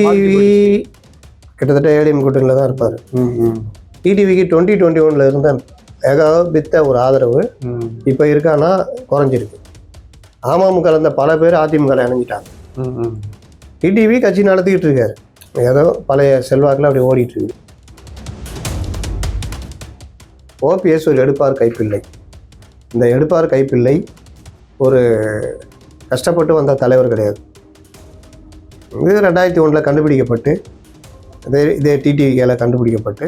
கிட்டத்தட்ட ஏடிஎம் கூட்டணியில் தான் இருப்பார். டிடிவிக்கு டுவெண்ட்டி டுவெண்ட்டி ஒனில் இருந்த ஏகாபித்த ஒரு ஆதரவு இப்போ இருக்கான்னா குறைஞ்சிருக்கு. அமமுக இருந்த பல பேர் அதிமுக இணைஞ்சிட்டாங்க. டிடிவி கட்சி நடத்திக்கிட்டு இருக்காரு. ஏதோ பழைய செல்வாக்கில் அப்படி ஓடிட்டு இருக்கு. ஓபிஎஸ் ஒரு எடுப்பார் கைப்பிள்ளை. இந்த எடுப்பார் கைப்பிள்ளை ஒரு கஷ்டப்பட்டு வந்த தலைவர் கிடையாது. இது ரெண்டாயிரத்தி ஒன்றில் கண்டுபிடிக்கப்பட்டு இதே இதே டிடிவிக்கால கண்டுபிடிக்கப்பட்டு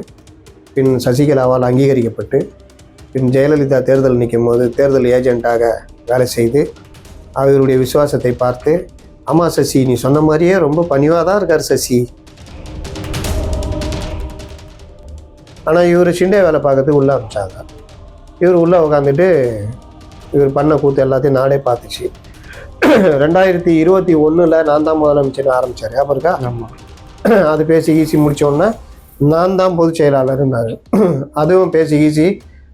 பின் சசிகலாவால் அங்கீகரிக்கப்பட்டு பின் ஜெயலலிதா தேர்தல் நிற்கும் போது தேர்தல் ஏஜெண்ட்டாக வேலை செய்து அவருடைய விசுவாசத்தை பார்த்து ஆமாம் சசி நீ சொன்ன மாதிரியே ரொம்ப பணிவாக தான் இருக்கார் சசி. ஆனால் இவர் சிண்டே வேலை பார்க்கறதுக்கு உள்ளே அனுப்பிச்சாங்க இவர் உள்ளே உட்காந்துட்டு இவர் பண்ண கூத்து எல்லாத்தையும் நாடே பார்த்துச்சு. ரெண்டாயிரத்தி இருபத்தி ஒன்றில் நான் தான் முதலமைச்சர் ஆரம்பித்தார் ஞாபகம் இருக்கா? ஆமா. அது பேசி ஈசி முடிச்சோடனே நான் தான் பொதுச் செயலாளர்னாரு அதுவும் பேசி ஈசி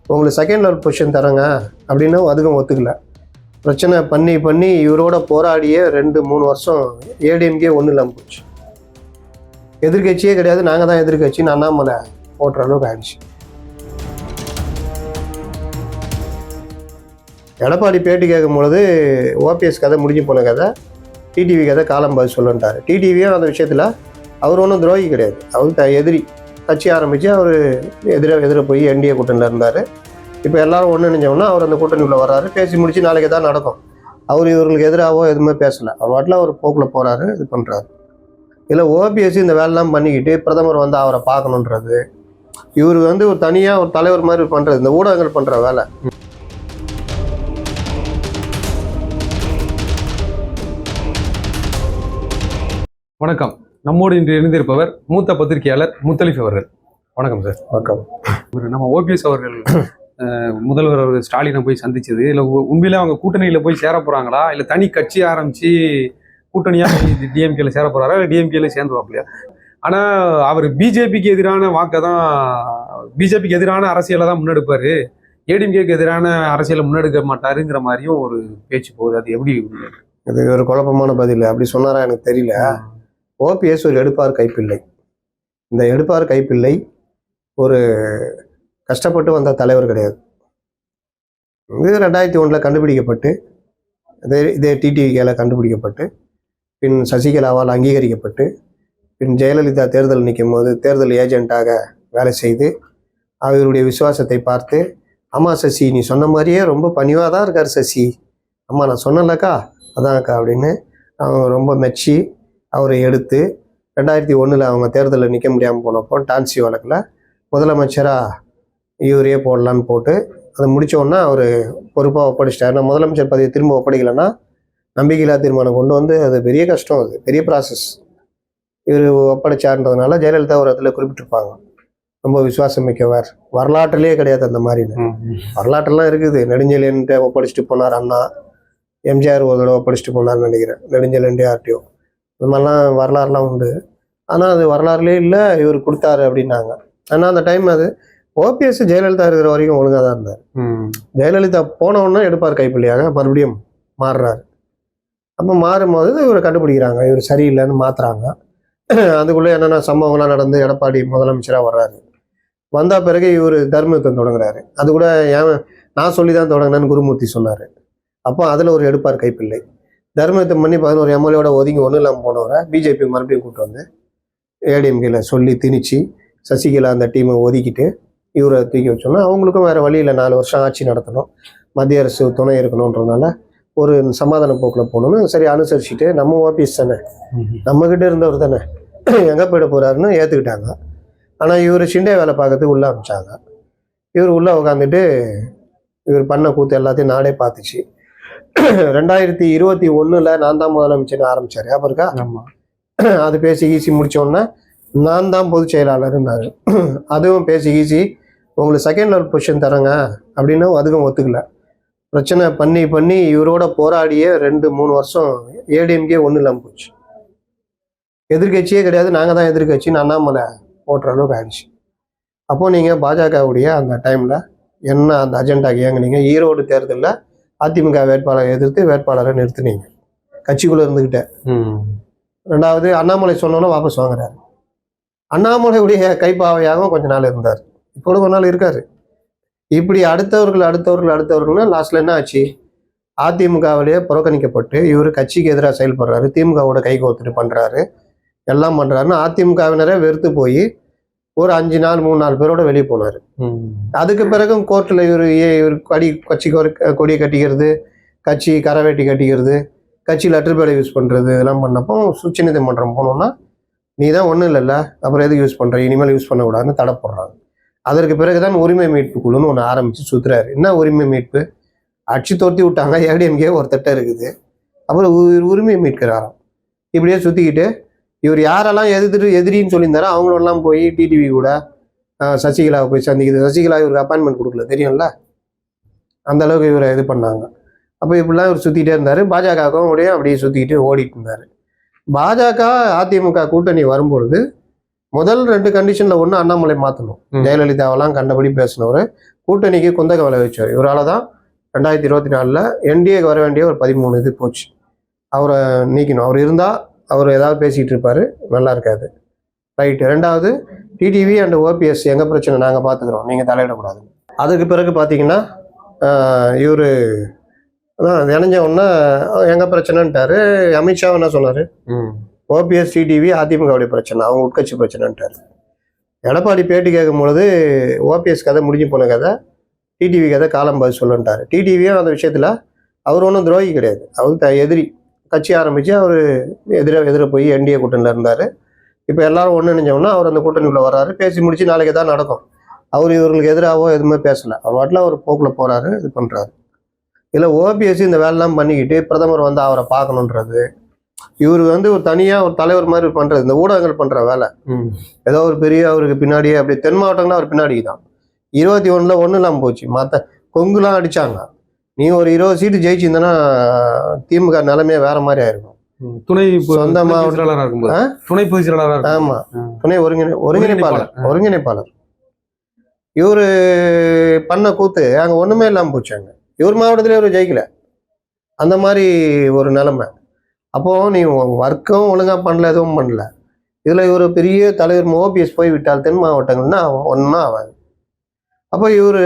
உங்களுக்கு செகண்ட் லெவல் பொசிஷன் தரேங்க அப்படின்னு அதுவும் ஒத்துக்கல. பிரச்சனை பண்ணி பண்ணி இவரோட போராடியே ரெண்டு மூணு வருஷம் ஏடிஎம்கே ஒன்றும் இல்லாமல் போச்சு. எதிர்க்கட்சியே கிடையாது நாங்கள் தான் எதிர்க்கட்சின்னு அண்ணாமலை போட்டுற அளவுக்கு ஆயிடுச்சு. எடப்பாடி பேட்டி கேட்கும் பொழுது ஓபிஎஸ் கதை முடிஞ்சு போன கதை டிடிவி கதை காலம் பதில் சொல்லுன்ட்டார். டிடிவியும் அந்த விஷயத்தில் அவர் ஒன்றும் துரோகி கிடையாது. அவர் த- எதிரி. கட்சி ஆரம்பித்து அவர் எதிராக எதிர போய் என்டிஏ கூட்டணியில் இருந்தார். இப்போ எல்லாரும் ஒன்று நினைஞ்சோம்னா அவர் அந்த கூட்டணிக்குள்ளே வர்றாரு. பேசி முடித்து நாளைக்கு தான் நடக்கும். அவர் இவர்களுக்கு எதிராகவோ எதுவுமே பேசலை. அவர் வாட்டில் அவர் போக்கில் போகிறாரு இது பண்ணுறாரு இதில் ஓபிஎஸ் இந்த வேலைலாம் பண்ணிக்கிட்டு பிரதமர் வந்து அவரை பார்க்கணுன்றது. இவர் வந்து ஒரு தனியாக ஒரு தலைவர் மாதிரி பண்ணுறது இந்த ஊடகங்கள் பண்ணுற வேலை. வணக்கம். நம்மோடு இன்று இணைந்திருப்பவர் மூத்த பத்திரிகையாளர் முத்தலிஃப் அவர்கள். வணக்கம் சார் வணக்கம். நம்ம ஓபிஎஸ் அவர்கள் முதல்வர் அவர் ஸ்டாலினை போய் சந்திச்சது. இல்லை உண்மையிலே அவங்க கூட்டணியில் போய் சேர போறாங்களா? இல்லை தனி கட்சி ஆரம்பிச்சு கூட்டணியாக டிஎம்கேல சேர போறாரா? இல்லை டிஎம்கேல சேர்ந்துருவாப்லையா? ஆனால் அவர் பிஜேபிக்கு எதிரான வாக்கை தான் பிஜேபிக்கு எதிரான அரசியலை தான் முன்னெடுப்பாரு. ஏடிஎம்கேக்கு எதிரான அரசியலை முன்னெடுக்க மாட்டாருங்கிற மாதிரியும் ஒரு பேச்சு போகுது. அது எப்படி இது ஒரு குழப்பமான பதில். அப்படி சொன்னாரா எனக்கு தெரியல. ஓபிஎஸ் ஒரு எடுப்பார் கைப்பிள்ளை. இந்த எடுப்பார் கைப்பிள்ளை ஒரு கஷ்டப்பட்டு வந்த தலைவர் கிடையாது. இது ரெண்டாயிரத்தி ஒன்றில் கண்டுபிடிக்கப்பட்டு இதே இதே டிடிவிக்கால கண்டுபிடிக்கப்பட்டு பின் சசிகலாவால் அங்கீகரிக்கப்பட்டு பின் ஜெயலலிதா தேர்தல் நிற்கும் போது தேர்தல் ஏஜெண்ட்டாக வேலை செய்து அவருடைய விசுவாசத்தை பார்த்து அம்மா சசி நீ சொன்ன மாதிரியே ரொம்ப பணிவாக தான் இருக்கார் சசி. அம்மா நான் சொன்னலக்கா அதான் அக்கா அப்படின்னு அவங்க ரொம்ப மெச்சி அவரை எடுத்து ரெண்டாயிரத்தி ஒன்றில் அவங்க தேர்தலில் நிற்க முடியாமல் போனப்போ டான்சி வழக்கில் முதலமைச்சராக இவரையே போடலான்னு போட்டு அதை முடித்தோடனே அவர் பொறுப்பாக ஒப்படைச்சிட்டார். நான் முதலமைச்சர் பதவி திரும்ப ஒப்படைக்கலைன்னா நம்பிக்கையில்லா தீர்மானம் கொண்டு வந்து அது பெரிய கஷ்டம் அது பெரிய ப்ராசஸ் இவர் ஒப்படைச்சார்ன்றதுனால ஜெயலலிதா ஒரு இடத்துல குறிப்பிட்டிருப்பாங்க. ரொம்ப விசுவாசம் மிக்கவர் வரலாற்றிலேயே கிடையாது அந்த மாதிரின்னு. வரலாற்றெல்லாம் இருக்குது. நெடுஞ்செழியன்ட்ட ஒப்படைச்சிட்டு போனார் அண்ணா. எம்ஜிஆர் ஒரு தடவை ஒப்படைச்சிட்டு போனார்னு நினைக்கிறேன். நெடுஞ்செழியன் ஆர்டிஓ இந்த மாதிரிலாம் வரலாறுலாம் உண்டு. ஆனால் அது வரலாறுலேயே இல்லை இவர் கொடுத்தாரு அப்படின்னாங்க. ஆனால் அந்த டைம் அது ஓபிஎஸ் ஜெயலலிதா இருக்கிற வரைக்கும் ஒழுங்காக தான் இருந்தார். ம். ஜெயலலிதா போன உடனே எடுப்பார் கைப்பிள்ளையாக மறுபடியும் மாறுறாரு. அப்போ மாறும்போது இவரை கண்டுபிடிக்கிறாங்க. இவர் சரியில்லைன்னு மாத்துறாங்க. அதுக்குள்ளே என்னென்ன சம்பவங்கள்லாம் நடந்து எடப்பாடி முதலமைச்சராக வர்றாரு. வந்த பிறகு இவர் தர்மயுத்தம் தொடங்குறாரு. அது கூட ஏன் நான் சொல்லி தான் தொடங்கினேன்னு குருமூர்த்தி சொன்னார். அப்போ அதில் ஒரு எடுப்பார் கைப்பிள்ளை. தர்மயுத்தம் பண்ணி பதினோரு எம்எல்ஏட ஒதுங்கி ஒன்றும் இல்லாமல் போனவரை பிஜேபி மறுபடியும் கூட்டு வந்து ஏடிஎம்கேல சொல்லி திணிச்சு சசிகலா அந்த டீமை ஒதுக்கிட்டு இவரை தூக்கி வச்சோன்னா அவங்களுக்கும் வேறு வழி இல்லை. நாலு வருஷம் ஆட்சி நடத்தணும். மத்திய அரசு துணை இருக்கணுன்றதுனால ஒரு சமாதான போக்கில் போகணும்னு சரி அனுசரிச்சுட்டு நம்ம ஓபிஎஸ் தானே. நம்மக்கிட்ட இருந்தவர் தானே. எங்கே போயிட போகிறாருன்னு ஏற்றுக்கிட்டாங்க ஆனால் இவர் ஷிண்டே வேலை பார்க்கறதுக்கு உள்ளே அமிச்சாங்க. இவர் உள்ளே உட்காந்துட்டு இவர் பண்ண கூத்து எல்லாத்தையும் நாடே பார்த்துச்சு. ரெண்டாயிரத்தி இருபத்தி ஒன்றில் நான் தான் முதலமைச்சர்னு ஆரம்பித்தார் ஞாபகம் இருக்கா? ஆமா. அது பேசி ஈசி முடிச்சோடனே நான் தான் பொதுச் செயலாளர்னாரு அதுவும் பேசி ஈசி உங்களுக்கு செகண்ட் லெவல் பொசிஷன் தரேங்க அப்படின்னு அதுவும் ஒத்துக்கல. பிரச்சனை பண்ணி பண்ணி இவரோட போராடியே ரெண்டு மூணு வருஷம் ஏடிஎம்கே ஒன்றும் இல்லாமல் போச்சு. எதிர்க்கட்சியே கிடையாது நாங்கள் தான் எதிர்க்கட்சின்னு அண்ணாமலை போட்டுற அளவுக்கு ஆயிடுச்சு. அப்போ நீங்கள் பாஜகவுடைய அந்த டைமில் என்ன அந்த அஜெண்டாக்கு இயங்குனீங்க? ஈரோடு தேர்தலில் அதிமுக வேட்பாளரை எதிர்த்து வேட்பாளரை நிறுத்துனீங்க. கட்சிக்குள்ளே இருந்துக்கிட்டே ம். ரெண்டாவது அண்ணாமலை சொன்னோன்னே வாபஸ் வாங்குறாரு. அண்ணாமலையுடைய கைப்பாவையாகவும் கொஞ்ச நாள் இருந்தார். இப்போ கொஞ்ச நாள் இருக்காரு. இப்படி அடுத்தவர்கள் அடுத்தவர்கள் அடுத்தவர்கள்னா லாஸ்ட்ல என்ன ஆச்சு? அதிமுகவிலேயே புறக்கணிக்கப்பட்டு இவர் கட்சிக்கு எதிராக செயல்படுறாரு. திமுகவோட கை கோத்துட்டு பண்றாரு. எல்லாம் பண்றாருன்னு அதிமுகவினரே வெறுத்து போய் ஒரு அஞ்சு நாள் மூணு நாலு பேரோட வெளியே போனார். அதுக்கு பிறகும் கோர்ட்டில் இவர் ஏ இவர் கொடி கட்சி கொடி- கொடியை கட்டிக்கிறது கட்சி கரவேட்டி கட்டிக்கிறது கட்சி லெட்டர் பேடை யூஸ் பண்ணுறது இதெல்லாம் பண்ணப்போ உச்ச நீதிமன்றம் போனோம்னா நீ தான் ஒன்றும் இல்லைல்ல அப்புறம் எதுக்கு யூஸ் பண்ணுற இனிமேல் யூஸ் பண்ணக்கூடாதுன்னு தடை போடுறாங்க. அதற்கு பிறகுதான் உரிமை மீட்பு குழுன்னு ஒன்று ஆரம்பித்து சுற்றுறாரு என்ன உரிமை மீட்பு? அடிச்சு தோர்த்தி விட்டாங்க ஏடிஎம்கே ஒரு திட்டம் இருக்குது. அப்புறம் உ- உரிமையை மீட்கிறாராம். இப்படியே சுற்றிக்கிட்டு இவர் யாரெல்லாம் எதிர்த்து எதிரின்னு சொல்லியிருந்தாரோ அவங்களெல்லாம் போய் டிடிவி கூட சசிகலாவை போய் சந்திக்குது. சசிகலா இவருக்கு அப்பாயின்மெண்ட் கொடுக்கல தெரியும்ல? அந்த அளவுக்கு இவரை இது பண்ணாங்க. அப்போ இப்படிலாம் இவர் சுற்றிக்கிட்டே இருந்தார். பாஜகவுக்கும் அப்படியே அப்படியே சுற்றிக்கிட்டு ஓடிட்டு இருந்தார். பாஜக அதிமுக கூட்டணி வரும்பொழுது முதல் ரெண்டு கண்டிஷனில் ஒன்று அண்ணாமலை மாற்றணும். ஜெயலலிதாவெல்லாம் கண்டபடி பேசினவர். கூட்டணிக்கு குந்தக விலை வச்சார் இவரால் தான் ரெண்டாயிரத்தி இருபத்தி நாலில் என்டிஏக்கு வர வேண்டிய ஒரு பதிமூணு இது போச்சு. அவரை நீக்கணும். அவர் இருந்தால் அவர் ஏதாவது பேசிகிட்டு இருப்பார் நல்லா இருக்காது. ரைட்டு ரெண்டாவது டிடிவி அண்ட் ஓபிஎஸ் எங்கள் பிரச்சனை நாங்கள் பார்த்துக்குறோம் நீங்கள் தலையிடக்கூடாது. அதுக்கு பிறகு பார்த்தீங்கன்னா இவர் இணைஞ்ச உடனே எங்கள் பிரச்சனைன்ட்டாரு. அமித்ஷா என்ன சொன்னார்? ஓபிஎஸ் டிடிவி அதிமுகவுடைய பிரச்சனை அவங்க உட்கட்சி பிரச்சனைன்ட்டாரு. எடப்பாடி பேட்டி கேட்கும் பொழுது ஓபிஎஸ் கதை முடிஞ்சு போன கதை டிடிவி கதை காலம் பதில் சொல்லுன்ட்டாரு. டிடிவியும் அந்த விஷயத்தில் அவர் ஒன்றும் துரோகி கிடையாது. அவர் த எதிரி. கட்சி ஆரம்பித்து அவர் எதிர எதிர போய் என்டிஏ கூட்டணியில் இருந்தார். இப்போ எல்லாரும் ஒன்று நினைஞ்சோம்னா அவர் அந்த கூட்டணிக்குள்ள வர்றாரு. பேசி முடிச்சு நாளைக்கு தான் நடக்கும். அவர் இவர்களுக்கு எதிராகவோ எதுவுமே பேசலை. அவர் வாட்டில் அவர் போக்கில் போகிறாரு இது பண்ணுறாரு இதில் ஓபிஎஸ் இந்த வேலைலாம் பண்ணிக்கிட்டு பிரதமர் வந்து அவரை பார்க்கணுன்றது. இவர் வந்து ஒரு தனியாக ஒரு தலைவர் மாதிரி பண்ணுறது இந்த ஊடகங்கள் பண்ணுற வேலை. ஏதோ ஒரு பெரிய அவருக்கு பின்னாடியே அப்படி தென் மாவட்டம்னா அவர் பின்னாடி தான் இருபத்தி ஒன்றில் ஒன்றும் இல்லாமல் போச்சு. மற்ற கொங்குலாம் அடிச்சாங்க. நீ ஒரு இருபது சீட்டு ஜெயிச்சிருந்தனா திமுக நிலைமையே வேற மாதிரி ஆயிருக்கும். துணை பொதுச் செயலாளரா இருக்கும்போது? துணை பொதுச் ஆமா. துணை ஒருங்கிணை ஒருங்கிணைப்பாளர். ஒருங்கிணைப்பாளர். இவரு பண்ண கூத்து அங்க ஒண்ணுமே இல்லாம போச்சாங்க இவர் மாவட்டத்திலே இவர் ஜெயிக்கல. அந்த மாதிரி ஒரு நிலைமை. அப்போ நீ ஒர்க்கும் ஒழுங்கா பண்ணல எதுவும் பண்ணல. இதுல இவர் பெரிய தலைவர் ஓபிஎஸ் போய் விட்டால் தென் மாவட்டங்கள்னா ஒன்றும் ஆகாது அப்போ இவர்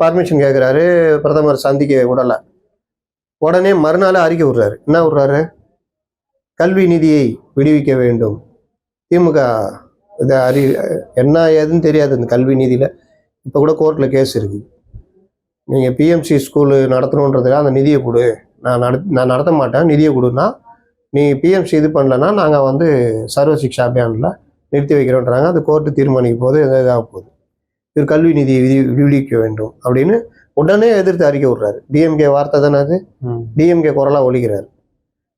பர்மிஷன் கேட்குறாரு பிரதமர் சந்திக்க விடலை. உடனே மறுநாள் அறிக்கை விடுறாரு. என்ன விடுறாரு? கல்வி நிதியை விடுவிக்க வேண்டும். திமுக இதை அறி என்ன ஏதுன்னு தெரியாது இந்த கல்வி நிதியில். இப்போ கூட கோர்ட்டில் கேஸ் இருக்குது நீங்கள் பிஎம்சி ஸ்கூலு நடத்தணுன்றதுக்காக அந்த நிதியை கொடு. நான் நட நான் நடத்த மாட்டேன். நிதியை கொடுன்னா நீ பிஎம்சி இது பண்ணலன்னா நாங்கள் வந்து சர்வ சிக்ஷா அபியானில் நிறுத்தி வைக்கிறோன்றாங்க. அது கோர்ட்டு தீர்மானிக்க போது இதாக போகுது. இது கல்வி நிதியை விதி விடுவிக்க வேண்டும் அப்படின்னு உடனே எதிர்த்து அறிக்கை விடுறாரு. டிஎம்கே வார்த்தை தானே அது. டிஎம்கே குரலாக ஒழிக்கிறார்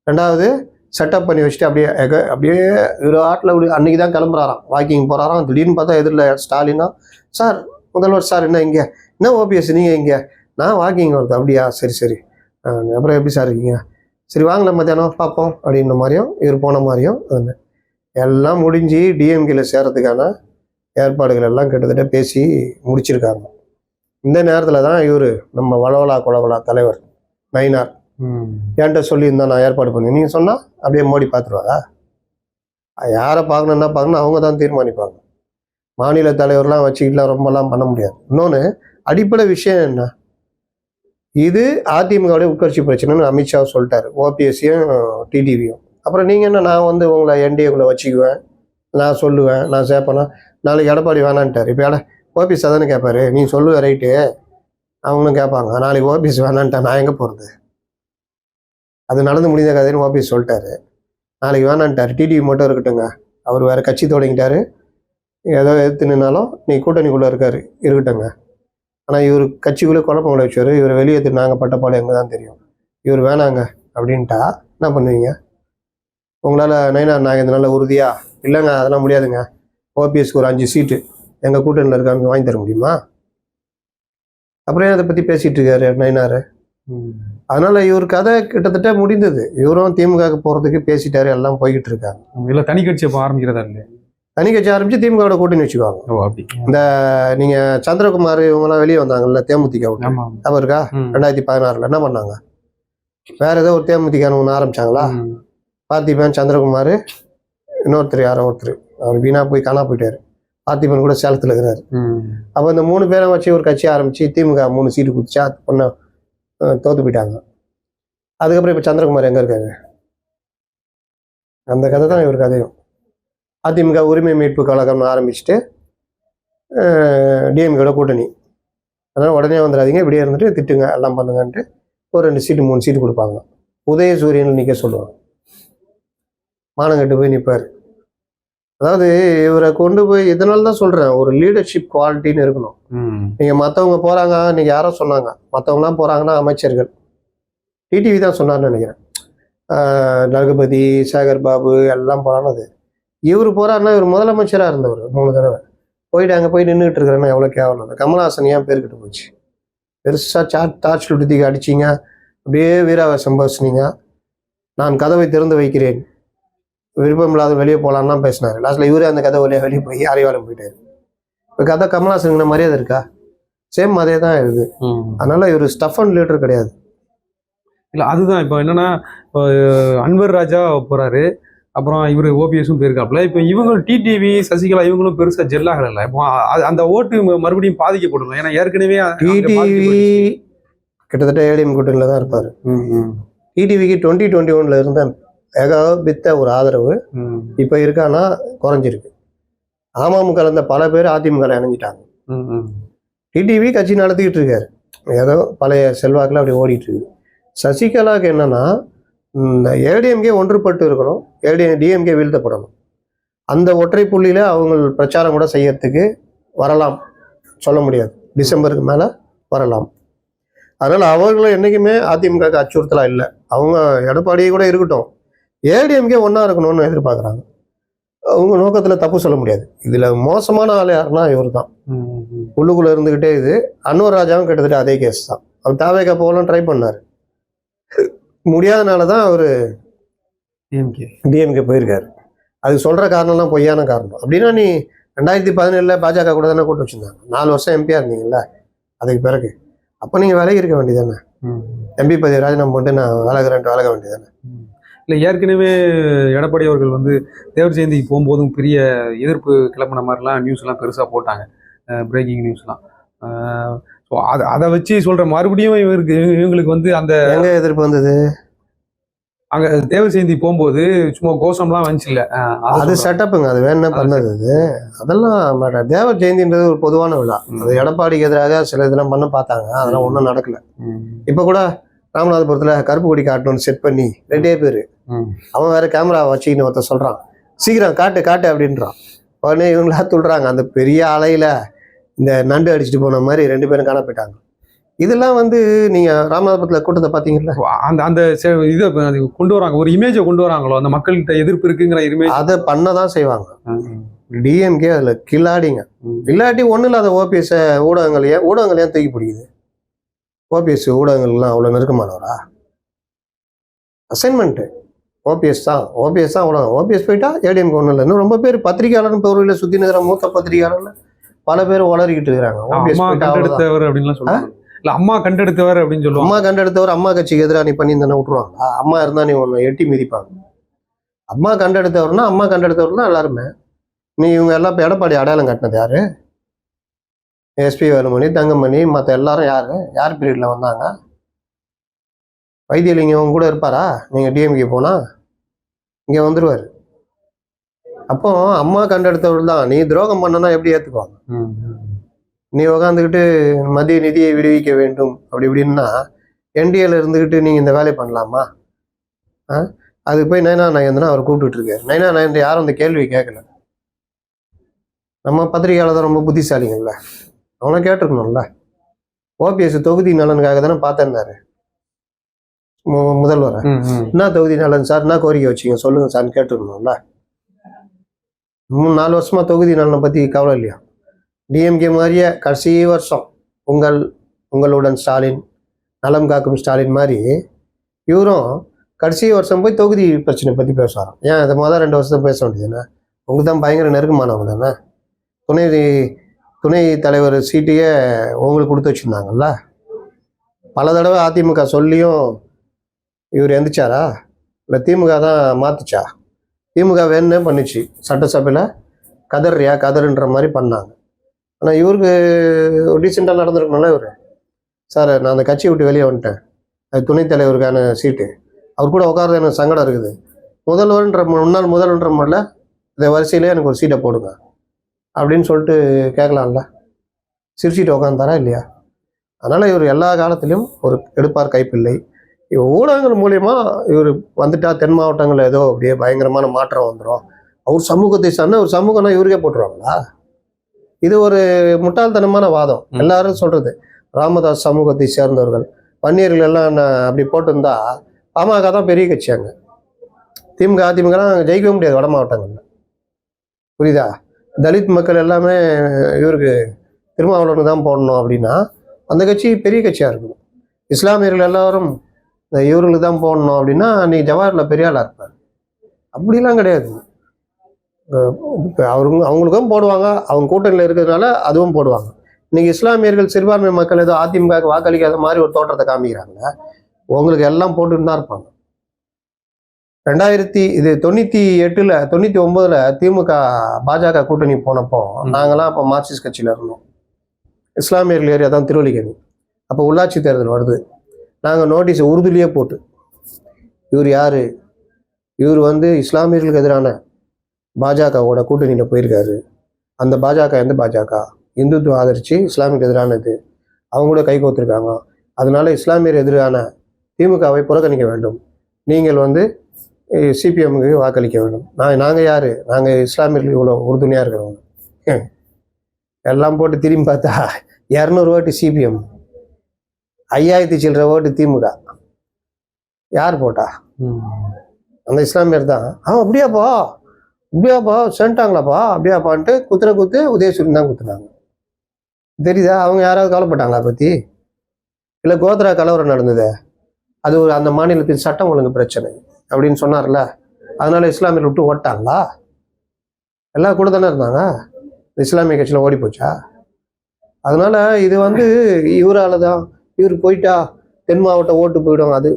ரெண்டாவது செட்டப் பண்ணி வச்சுட்டு அப்படியே அப்படியே இரு ஆட்டில் இப்படி அன்னைக்கு தான் கிளம்புறாராம். வாக்கிங் போகிறாராம் திடீர்னு பார்த்தா எதிரில் ஸ்டாலினா சார் முதல்வர் சார் என்ன இங்கே? என்ன ஓபிஎஸ் நீங்கள் இங்கே? நான் வாக்கிங் வருது அப்படியா? சரி சரி. அப்புறம் எப்படி சார் இருக்கீங்க? சரி வாங்கல மத்தியானம். பார்ப்போம். அப்படின்ற மாதிரியும் இவர் போன மாதிரியும். எல்லாம் முடிஞ்சு டிஎம்கேல சேர்றதுக்கான ஏற்பாடுகள் எல்லாம் கிட்டத்தட்ட பேசி முடிச்சிருக்காங்க. இந்த நேரத்தில் தான் இவர் நம்ம வளவலா குளவலா தலைவர் நயினார் ம். என்கிட்ட சொல்லியிருந்தா நான் ஏற்பாடு பண்ணி நீங்கள் சொன்னால் அப்படியே மோடி பார்த்துருவாரா? யாரை பார்க்கணுன்னா பார்க்கணும் அவங்க தான் தீர்மானிப்பாங்க. மாநில தலைவர்லாம் வச்சுக்கிட்டுலாம் ரொம்பலாம் பண்ண முடியாது. இன்னொன்று அடிப்படை விஷயம் என்ன? இது அதிமுகவுடைய உட்கட்சி பிரச்சனைன்னு அமித்ஷா சொல்லிட்டாரு. ஓபிஎஸ்சியும் டிடிவியும். அப்புறம் நீங்கள் என்ன நான் வந்து உங்களை என்டிஏக்குள்ளே வச்சுக்குவேன் நான் சொல்லுவேன் நான் சேர்ப்பேனா நாளைக்கு எடப்பாடி வேணான்ட்டார். இப்போ எட ஓபிஎஸ் அதானே கேட்பாரு நீ சொல்லுவ ரைட்டு அவங்களும் கேட்பாங்க நாளைக்கு ஓபிஎஸ் வேணான்ட்டா நான் எங்கே போகிறது அது நடந்து முடிஞ்ச கதைன்னு ஓபிஎஸ் சொல்லிட்டாரு. நாளைக்கு வேணான்ட்டார். டிடிவி மட்டும் இருக்கட்டுங்க அவர் வேறு கட்சி தொடங்கிட்டாரு. ஏதோ எடுத்து நின்னாலும் நீ கூட்டணிக்குள்ளே இருக்காரு. இருக்கட்டுங்க ஆனால் இவர் கட்சிக்குள்ளே குழப்பம் விளை வச்சாரு இவர் வெளியே நாங்கள் பட்ட பாடு எங்கே தான் தெரியும். இவர் வேணாங்க அப்படின்ட்டா என்ன பண்ணுவீங்க? உங்களால் நைனா நாகேந்திரனால உறுதியா? இல்லைங்க அதெல்லாம் முடியாதுங்க. ஓபிஎஸ்க்கு ஒரு அஞ்சு சீட்டு எங்கள் கூட்டணியில் இருக்காங்க வாங்கி தர முடியுமா? அப்புறம் அதை பற்றி பேசிகிட்டு இருக்காரு நைனார் ம். அதனால இவர் கதை கிட்டத்தட்ட முடிந்தது. இவரும் திமுகவுக்கு போறதுக்கு பேசிட்டாரு எல்லாம் போய்கிட்டு இருக்காங்க. இல்ல தனி கட்சி அப்போ ஆரம்பிக்கிறதா இல்லையா? தனி கட்சி ஆரம்பிச்சு திமுகவோட கூட்டணி வச்சுக்குவாங்க. ஓ அப்படி. அஹ் நீங்க சந்திரகுமார் இவங்கெல்லாம் வெளியே வந்தாங்கல்ல தேமுதிக ஞாபகம் இருக்கா. ரெண்டாயிரத்தி பதினாறுல என்ன பண்ணாங்க? வேற ஏதோ ஒரு தேமுதிக ஒன்று ஆரம்பிச்சாங்களா? ம். பார்த்திபன் சந்திரகுமார் இன்னொருத்தர் யாரோ ஒருத்தர். அவர் வீணா போய் காணா போயிட்டாரு. பார்த்திபன் கூட சேலத்தில் இருக்கிறாரு. அப்போ இந்த மூணு பேரை வச்சு ஒரு கட்சி ஆரம்பிச்சு திமுக மூணு சீட்டு குதிச்சா பொண்ணு தோற்று போயிட்டாங்க. அதுக்கப்புறம் இப்போ சந்திரகுமார் எங்கே இருக்காரு? அந்த கதை தான் இவர் கதையும் அதிமுக உரிமை மீட்பு கழகம்னு ஆரம்பிச்சுட்டு டிஎம்கேட கூட்டணி. அதனால் உடனே வந்துடாதீங்க இப்படியே இருந்துட்டு திட்டுங்க எல்லாம் பண்ணுங்கன்ட்டு ஒரு ரெண்டு சீட்டு மூணு சீட்டு கொடுப்பாங்க. உதயசூரியன் நிற்க சொல்லுவாங்க. மானங்கட்டு போய் நிற்பார் அதாவது இவரை கொண்டு போய் இதனால தான் சொல்கிறேன் ஒரு லீடர்ஷிப் குவாலிட்டின்னு இருக்கணும். ம். நீங்கள் மற்றவங்க போகிறாங்க இன்னைக்கு யாரோ சொன்னாங்க மற்றவங்களாம் போகிறாங்கன்னா அமைச்சர்கள். டிடிவி தான் சொன்னார்னு நினைக்கிறேன். ஆஹ் ரகுபதி சேகர் பாபு எல்லாம் போறானது. இவர் போறாருன்னா இவர் முதலமைச்சராக இருந்தவர் மூணு தடவை. போயிட்டு அங்கே போய் நின்றுட்டு இருக்கிறேன்னா எவ்வளோ கேவலம் கமலஹாசன் ஏன் பேர்கிட்ட போச்சு? பெருசாக சாட் டார்ச் லுடுத்திக்கு அடிச்சிங்க. அப்படியே வீராவேசம் பேசுனீங்க. நான் கதவை திறந்து வைக்கிறேன். விருப்பம் இல்லாத வெளியே போகலான்லாம் பேசினார். லாஸ்ட்டில் இவரே அந்த கதை வழியாக வெளியே போய் அறிவாளம் போயிட்டாரு. இப்போ கதை கமலஹாசனுக்கு மரியாதை இருக்கா? சேம் அதே தான் இருக்குது. அதனால இவர் ஸ்டஃப் அண்ட் லீடர் கிடையாது. இல்ல அதுதான். இப்போ என்னன்னா அன்வர் ராஜா போறாரு. அப்புறம் இவர் ஓபிஎஸும் போயிருக்காப்புல. இப்போ இவங்க டிடிவி சசிகலா இவங்களும் பெருசா ஜெல் ஆகல இப்போ அந்த ஓட்டு மறுபடியும் பாதிக்கப்படும் ஏன்னா ஏற்கனவே டிடிவி. கிட்டத்தட்ட ஏடிஎம் கூட்டணியில் தான் இருப்பார். டிடிவிக்கு டுவெண்ட்டி டுவெண்ட்டி ஒன்ல இருந்த ஏகபித்த ஒரு ஆதரவு இப்போ இருக்கான்னா குறைஞ்சிருக்கு. அமமுக இருந்த பல பேர் அதிமுக இணைஞ்சிட்டாங்க. டிடிவி கட்சி நடத்திக்கிட்டு இருக்காரு. ஏதோ பழைய செல்வாக்கில் அப்படி ஓடிட்டு இருக்கு சசிகலாவுக்கு என்னன்னா இந்த ஏடிஎம்கே ஒன்றுபட்டு இருக்கணும். ஏடி டிஎம்கே வீழ்த்தப்படணும். அந்த ஒற்றை புள்ளியில அவங்க பிரச்சாரம் கூட செய்யறதுக்கு வரலாம். சொல்ல முடியாது. டிசம்பருக்கு மேலே வரலாம். அதனால் அவர்களும் என்றைக்குமே அதிமுகவுக்கு அச்சுறுத்தலாக இல்லை. அவங்க எடப்பாடியே கூட இருக்கட்டும். ஏடிஎம்கே ஒன்றா இருக்கணும்னு எதிர்பார்க்குறாங்க. அவங்க நோக்கத்தில் தப்பு சொல்ல முடியாது. இதில் மோசமான ஆள் யாருன்னா இவர் தான். உள்ளுக்குள்ள இருந்துகிட்டே இது அன்வர் ராஜாவும் கிட்டத்தட்ட அதே கேஸ் தான். அவர் தாவேக்கா போகலாம் ட்ரை பண்ணார். முடியாதனால தான் அவர் DMK. டிஎம்கே போயிருக்காரு. அதுக்கு சொல்ற காரணம்லாம் பொய்யான காரணம். அப்படின்னா நீ ரெண்டாயிரத்தி பதினேழுல பாஜக கூட தானே கூட்டு வச்சிருந்தாங்க. நாலு வருஷம் எம்பியா இருந்தீங்கல்ல அதுக்கு பிறகு. அப்போ நீங்க விலகி இருக்க வேண்டியதானே. எம்பி பதவி ராஜினாமா பண்ணிட்டு நான் விலகிறேன்ட்டு விலக வேண்டியதானே இல்ல ஏற்கனவே எடப்பாடி அவர்கள் வந்து தேவர் ஜெயந்திக்கு போகும்போதும் பெரிய எதிர்ப்பு கிளம்பின மாதிரிலாம் நியூஸ் எல்லாம் பெருசா போட்டாங்க. பிரேக்கிங் நியூஸ்லாம் ஸோ அதை அதை வச்சு சொல்ற மறுபடியும் இவருக்கு இவங்களுக்கு வந்து அந்த எங்க எதிர்ப்பு வந்தது? அங்க தேவர் ஜெயந்தி போகும்போது சும்மா கோஷம்லாம் வந்துச்சு இல்ல அது செட்டப்புங்க அது வேணா பண்ணது அது. அதெல்லாம். தேவர் ஜெயந்தின்றது ஒரு பொதுவான விழா. அது எடப்பாடிக்கு எதிராக சில இதெல்லாம் பண்ண பார்த்தாங்க. அதெல்லாம் ஒன்றும் நடக்கல. இப்போ கூட ராமநாதபுரத்துல கருப்பு கொடி காட்டணும்னு செட் பண்ணி ரெண்டே பேர். அவன் வேற கேமரா வச்சுக்கின்னு ஒருத்தன் சொல்றான். சீக்கிரம் காட்டு காட்டு அப்படின்றான். உடனே இவங்களா துள்ளுறாங்க அந்த பெரிய அலையில இந்த நண்டு அடிச்சுட்டு போன மாதிரி ரெண்டு பேரும் காண போயிட்டாங்க. இதெல்லாம் வந்து நீங்க ராமநாதபுரத்துல கூட்டத்தை பாத்தீங்கல்ல? அந்த அந்த இதை கொண்டு வராங்க ஒரு இமேஜை கொண்டு வராங்களோ? அந்த மக்கள்கிட்ட எதிர்ப்பு இருக்குங்கிற இமேஜ் அதை பண்ணதான் செய்வாங்க. டிஎம்கே அதுல கில்லாடிங்க. இல்லாட்டி ஒன்றும் இல்லாத ஓபிஎஸ் ஊடகங்கள் ஏன் ஊடகங்கள் ஏன் தூக்கி பிடிக்குது? ஓபிஎஸ் ஊடகங்கள்லாம் அவ்வளோ நெருக்கமானவரா? அசைன்மெண்ட்டு ஓபிஎஸ் தான். ஓபிஎஸ் தான் ஊடகம். ஓபிஎஸ் போயிட்டா இல்லை. இன்னும் ரொம்ப பேர் பத்திரிகையாளர்னு பொருளில் சுற்றி நிற்கிற மூத்த பத்திரிகையாளர்ல பல பேர் வளரிக்கிட்டு இருக்கிறாங்க. ஓபிஎஸ் அப்படின்லாம் சொல்லுவாங்க. இல்ல அம்மா கண்டெடுத்தவர் அப்படின்னு சொல்லுவாங்க. அம்மா கண்டெடுத்தவர் அம்மா கட்சிக்கு எதிராக நீ பண்ணி தானே விட்டுருவாங்க அம்மா இருந்தா நீ ஒன்று எட்டி மிதிப்பாங்க. அம்மா கண்டெடுத்தவர்னா அம்மா கண்டெடுத்தவர்னா எல்லாருமே. நீ இவங்க எல்லாம் இப்போ எடப்பாடி அடையாளம் கட்டினது யாரு? எஸ்பி வேலுமணி தங்கமணி மற்ற எல்லாரும் யாரு? யார் பீரியட்ல வந்தாங்க? வைத்தியலிங்கம் கூட இருப்பாரா? நீங்க டிஎம்கே போனா? இங்க வந்துருவாரு. அப்போ அம்மா கண்டெடுத்தவர் தான் நீ துரோகம் பண்ணனா எப்படி ம். நீ உக்காந்துக்கிட்டு மத்திய நிதியை விடுவிக்க வேண்டும். அப்படி இப்படின்னா என்டிஏல இருந்துக்கிட்டு நீங்கள் இந்த வேலையை பண்ணலாமா? ஆ? அதுக்கு போய் நயனா நயந்திரன் அவர் கூப்பிட்டுட்டு இருக்காரு நயனா யாரும் அந்த கேள்வி கேட்கல. நம்ம பத்திரிகையாளர் தான் ரொம்ப புத்திசாலிங்கல்ல அவனை கேட்டிருக்கணும்ல. ஓபிஎஸ் தொகுதி நலனுக்காக தானே பார்த்தேன்னாரு. முதல்வரை. என்ன தொகுதி நலன் சார்? என்ன கோரிக்கை வச்சீங்க? சொல்லுங்க சார்னு கேட்டுருக்கணும்ல. மூணு நாலு வருஷமா தொகுதி நலனை பத்தி கவலை இல்லையா? டிஎம்கே மாதிரியே கடைசி வருஷம் உங்கள் உங்களுடன் ஸ்டாலின் நலம் காக்கும் ஸ்டாலின் மாதிரி இவரும் கடைசி வருஷம் போய் தொகுதி பிரச்சனை பத்தி பேசுவாராம். ஏன்? இதை மொதல் ரெண்டு வருஷம் பேச வேண்டியதுதானே உங்களுக்கு தான் பயங்கர நெருக்கமானவங்க தானே? துணை துணை தலைவர் சீட்டையே உங்களுக்கு கொடுத்து வச்சுருந்தாங்கல்ல? பல தடவை அதிமுக சொல்லியும் இவர் எந்திரிச்சாரா? இல்லை திமுக தான் மாத்துச்சா? திமுக வேணுன்னே பண்ணுச்சு. சட்டசபையில் கதறியா கதறுன்ற மாதிரி பண்ணாங்க. ஆனால் இவருக்கு ரீசெண்டாக நடந்திருக்கணும்ல இவர்? சார் நான் அந்த கட்சியை விட்டு வெளியே வந்துட்டேன். அது துணைத் தலைவருக்கான சீட்டு. அவர் கூட உட்காரது எனக்கு சங்கடம் இருக்குது. முதல்வர்ன்ற முன்னாள் முதல்வர்ன்ற முறையில் இந்த வரிசையிலே எனக்கு ஒரு சீட்டை போடுங்க. அப்படின்னு சொல்லிட்டு கேட்கலாம்ல. சிரிச்சிட்டு உட்காந்தாரா இல்லையா? அதனால் இவர் எல்லா காலத்திலும் ஒரு எடுப்பார் கைப்பிள்ளை. இவர் ஊடகங்கள் மூலியமா இவர் வந்துட்டா தென் மாவட்டங்களில் ஏதோ அப்படியே பயங்கரமான மாற்றம் வந்துடும் அவர் சமூகத்தை சார்ந்த ஒரு சமூகம்னா இவருக்கே போட்டுருவாங்களா? இது ஒரு முட்டாள்தனமான வாதம். எல்லாரும் சொல்றது ராமதாஸ் சமூகத்தை சேர்ந்தவர்கள். வன்னியர்கள் எல்லாம் அப்படி போட்டிருந்தா பாமக தான் பெரிய கட்சி அங்க. திமுக அதிமுகலாம் ஜெயிக்கவே முடியாது வட மாவட்டங்கள்ல. புரியுதா? தலித் மக்கள் எல்லாமே இவருக்கு திருமாவளவனுக்கு தான் போடணும் அப்படின்னா அந்த கட்சி பெரிய கட்சியாக இருக்கும் இஸ்லாமியர்கள் எல்லாரும் இந்த இவர்களுக்கு தான் போடணும் அப்படின்னா நீ ஜவஹர்லால் பெரியாளாக இருப்பார். அப்படிலாம் கிடையாது. இப்போ அவருங்க அவங்களுக்கும் போடுவாங்க அவங்க கூட்டணியில் இருக்கிறதுனால அதுவும் போடுவாங்க. இன்னைக்கு இஸ்லாமியர்கள் சிறுபான்மை மக்கள் ஏதோ அதிமுக வாக்களிக்காத மாதிரி ஒரு தோற்றத்தை காமிக்கிறாங்க. உங்களுக்கு எல்லாம் போட்டுன்னு தான் இருப்பாங்க. ரெண்டாயிரத்தி இது தொண்ணூத்தி எட்டுல தொண்ணூத்தி ஒன்பதுல திமுக பாஜக கூட்டணி போனப்போ ம். நாங்கெல்லாம் அப்போ மார்க்சிஸ்ட் கட்சியில இருந்தோம். இஸ்லாமியர்கள் ஏரியா தான் திருவல்லிக்கேணி. அப்போ உள்ளாட்சி தேர்தல் வருது. நாங்கள் நோட்டீஸ் உறுதிலேயே போட்டு. இவர் யாரு? இவர் வந்து இஸ்லாமியர்களுக்கு எதிரான பாஜகவோட கூட்டணியில் போயிருக்காரு. அந்த பாஜக எந்த பாஜக? இந்துத்துவ ஆதரிச்சு இஸ்லாமிக்கு எதிரானது. அவங்க கூட கை கோத்துருக்காங்க அதனால இஸ்லாமியர் எதிரான திமுகவை புறக்கணிக்க வேண்டும். நீங்கள் வந்து சிபிஎம்க்கு வாக்களிக்க வேண்டும். நான் நாங்கள் யார்? நாங்கள் இஸ்லாமியர்கள் இவ்வளோ உறுதுணையாக இருக்கிறவங்க. எல்லாம் போட்டு திரும்பி பார்த்தா இரநூறு ஓட்டு சிபிஎம். ஐயாயிரத்தி சில்லற ஓட்டு திமுக. யார் போட்டா? அந்த இஸ்லாமியர் தான். ஆ அப்படியாப்பா அப்படியாப்பா சென்ட்டாங்களாப்பா அப்படியாப்பான்ட்டு குத்துற குத்து உதயசூரியன் தான் குத்துனாங்க. தெரியுதா? அவங்க யாராவது கவலைப்பட்டாங்களா பற்றி இல்லை கோத்ரா கலவரம் நடந்தது? அது ஒரு அந்த மாநிலத்தின் சட்டம் ஒழுங்கு பிரச்சனை. அப்படின்னு சொன்னார்ல. அதனால இஸ்லாமியர் விட்டு ஓட்டாங்களா? எல்லாம் கூட தானே இருந்தாங்க? இஸ்லாமிய கட்சியில் ஓடி போச்சா? அதனால இது வந்து இவரால தான் இவர் போயிட்டா தென் மாவட்டம் ஓட்டு போயிடும். அது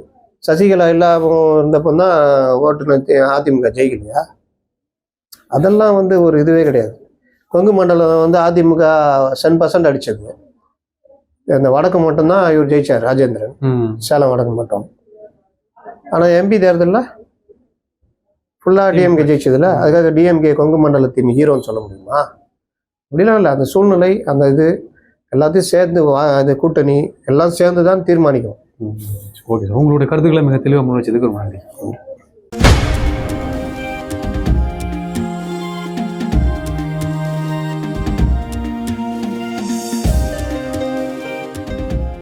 சசிகலா இல்லாம இருந்தப்போ தான் ஓட்டு அதிமுக ஜெயிக்கலையா? அதெல்லாம் வந்து ஒரு இதுவே கிடையாது. கொங்கு மண்டலம் வந்து அதிமுக சென் பர்சன்ட் அடிச்சது. இந்த வடக்கு மட்டும்தான் இவர் ஜெயிச்சார் ராஜேந்திரன். சேலம் வடக்கு மட்டும். ஆனால் எம்பி தேர்தலில் ஃபுல்லாக டிஎம்கே ஜெயிச்சதுல அதுக்காக டிஎம்கே கொங்கு மண்டலத்தின் ஹீரோன்னு சொல்ல முடியுமா? அப்படிலாம் இல்லை. அந்த சூழ்நிலை அந்த இது எல்லாத்தையும் சேர்ந்து வா- அது கூட்டணி எல்லாம் சேர்ந்து தான் தீர்மானிக்கும் ஓகே சார் உங்களுடைய கருத்துக்களை மிக தெளிவாக முன் வச்சதுக்கு ரொம்ப நன்றி.